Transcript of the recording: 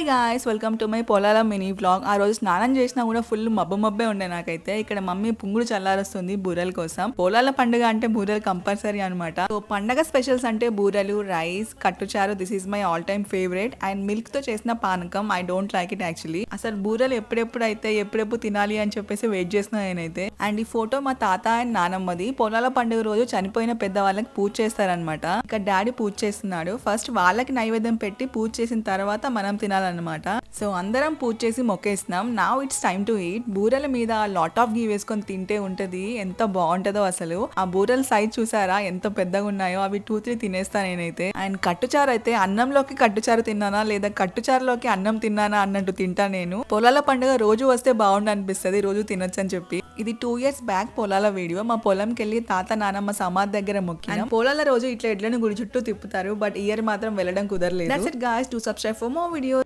Hi guys welcome to my పొలాల mini blog ఆ రోజు స్నానం చేసినా కూడా ఫుల్ మబ్బు మబ్బే ఉండే నాకైతే. ఇక్కడ మమ్మీ పుంగుడు చల్లారొస్తుంది బూరెల కోసం. పొలాల పండుగ అంటే బూరెలు కంపల్సరీ అనమాట సో పండగ స్పెషల్స్ అంటే బూరెలు rice కట్టుచారు this is my all time favourite and మిల్క్తో చేసిన పానకం I don't like it actually అసలు బూరెలు ఎప్పుడెప్పుడు అయితే ఎప్పుడెప్పుడు తినాలి అని చెప్పేసి వెయిట్ చేస్తున్నా నేనైతే. అండ్ ఈ ఫోటో మా తాత అండ్ నానమ్మది. పొలాల పండుగ రోజు చనిపోయిన పెద్ద వాళ్ళకి పూజ చేస్తారనమాట ఇక్కడ డాడీ పూజ చేస్తున్నాడు. ఫస్ట్ వాళ్ళకి నైవేద్యం పెట్టి పూజ చేసిన తర్వాత మనం అనమాట సో అందరం పూజ చేసి మొక్కేసినాం. నా ఇట్స్ టైమ్ టు ఈట్ బూరెల మీద లాట్ ఆఫ్ గీ వేసుకొని తింటే ఉంటది. ఎంత బాగుంటదో అసలు. ఆ బూరెల సైజ్ చూసారా? ఎంత పెద్దగా ఉన్నాయో అవి టూ త్రీ తినేస్తా నేనైతే. అండ్ కట్టుచారు అయితే అన్నంలోకి కట్టుచారు తిన్నానా? లేదా కట్టుచారులోకి అన్నం తిన్నానా? అన్నట్టు తింటా నేను. పొలాల పండుగ రోజు వస్తే బాగుండు అనిపిస్తుంది రోజు తినొచ్చు అని చెప్పి. ఇది టూ ఇయర్స్ బ్యాక్ పొలాల వీడియో మా పొలంకి వెళ్ళి తాత నానమ్మ సమాధి దగ్గర మొక్కి పొలాల రోజు ఇట్లా ఎడ్లను గుడి చుట్టూ తిప్పుతారు. బట్ ఇయర్ మాత్రం వెళ్ళడం కుదరలేదు. Guys to subscribe for more video